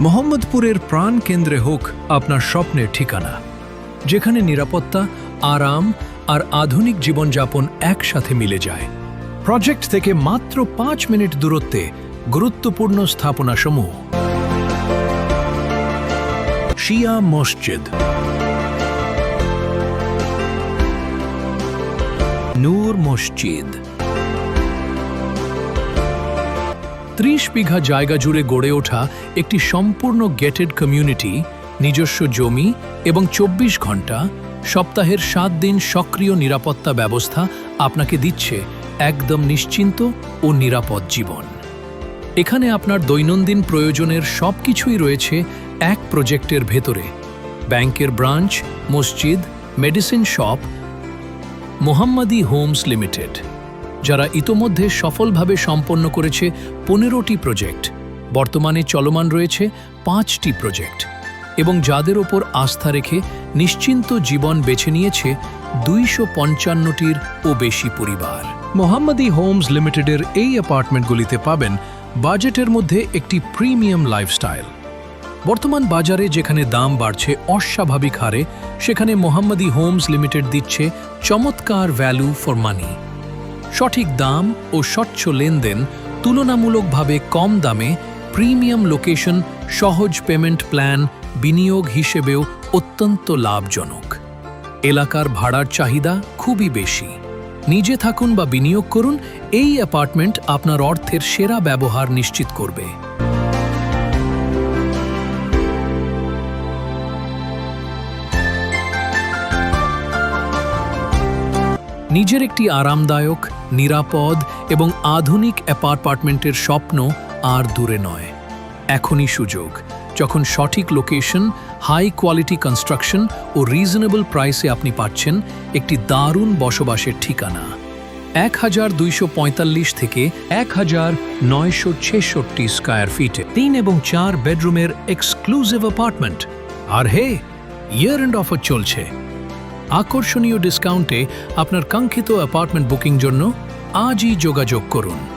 মোহাম্মদপুরের প্রাণ কেন্দ্রে হোক আপনার স্বপ্নের ঠিকানা, যেখানে নিরাপত্তা, আরাম আর আধুনিক জীবনযাপন একসাথে মিলে যায়। প্রজেক্ট থেকে মাত্র পাঁচ মিনিট দূরত্বে গুরুত্বপূর্ণ স্থাপনাসমূহ। শিয়া মসজিদ। নূর মসজিদ। ত্রিশ বিঘা জায়গা জুড়ে গড়ে ওঠা একটি সম্পূর্ণ গেটেড কমিউনিটি, নিজস্ব জমি এবং চব্বিশ ঘণ্টা সপ্তাহের সাত দিন সক্রিয় নিরাপত্তা ব্যবস্থা আপনাকে দিচ্ছে একদম নিশ্চিন্ত ও নিরাপদ জীবন। এখানে আপনার দৈনন্দিন প্রয়োজনের সব কিছুই রয়েছে এক প্রজেক্টের ভেতরে। ব্যাংকের ব্রাঞ্চ, মসজিদ, medicine shop, Mohammadi homes limited. যারা ইতোমধ্যে সফলভাবে সম্পন্ন করেছে পনেরোটি প্রজেক্ট। বর্তমানে চলমান রয়েছে পাঁচটি প্রজেক্ট এবং যাদের ওপর আস্থা রেখে নিশ্চিন্ত জীবন বেছে নিয়েছে দুইশো পঞ্চান্নটির ও বেশি পরিবার। মোহাম্মদী হোমস লিমিটেডের এই অ্যাপার্টমেন্টগুলিতে পাবেন বাজেটের মধ্যে একটি প্রিমিয়াম লাইফস্টাইল। বর্তমান বাজারে যেখানে দাম বাড়ছে অস্বাভাবিক হারে, সেখানে মোহাম্মদী হোমস লিমিটেড দিচ্ছে চমৎকার ভ্যালু ফর মানি সঠিক দাম ও স্বচ্ছ লেনদেন তুলনামূলকভাবে কম দামে প্রিমিয়াম লোকেশন সহজ পেমেন্ট প্ল্যান বিনিয়োগ হিসেবেও অত্যন্ত লাভজনক। এলাকার ভাড়ার চাহিদা খুবই বেশি। নিজে থাকুন বা বিনিয়োগ করুন, এই অ্যাপার্টমেন্ট আপনার অর্থের সেরা ব্যবহার নিশ্চিত করবে। নিজের একটি আরামদায়ক, নিরাপদ এবং আধুনিক অ্যাপার্টমেন্টের স্বপ্ন আর দূরে নয়। এখনই সুযোগ, যখন সঠিক লোকেশন হাই কোয়ালিটি কনস্ট্রাকশন ও রিজনেবল প্রাইসে আপনি পাচ্ছেন একটি দারুণ বসবাসের ঠিকানা। এক হাজার দুইশো পঁয়তাল্লিশ থেকে এক হাজার নয়শো ছেষট্টি স্কয়ার ফিটে তিন এবং চার বেডরুমের এক্সক্লুসিভ অ্যাপার্টমেন্ট আর হে ইয়ার এন্ড অফার চলছে। আকর্ষণীয় ডিসকাউন্টে আপনার কাঙ্ক্ষিত অ্যাপার্টমেন্ট বুকিং জন্য আজই যোগাযোগ করুন।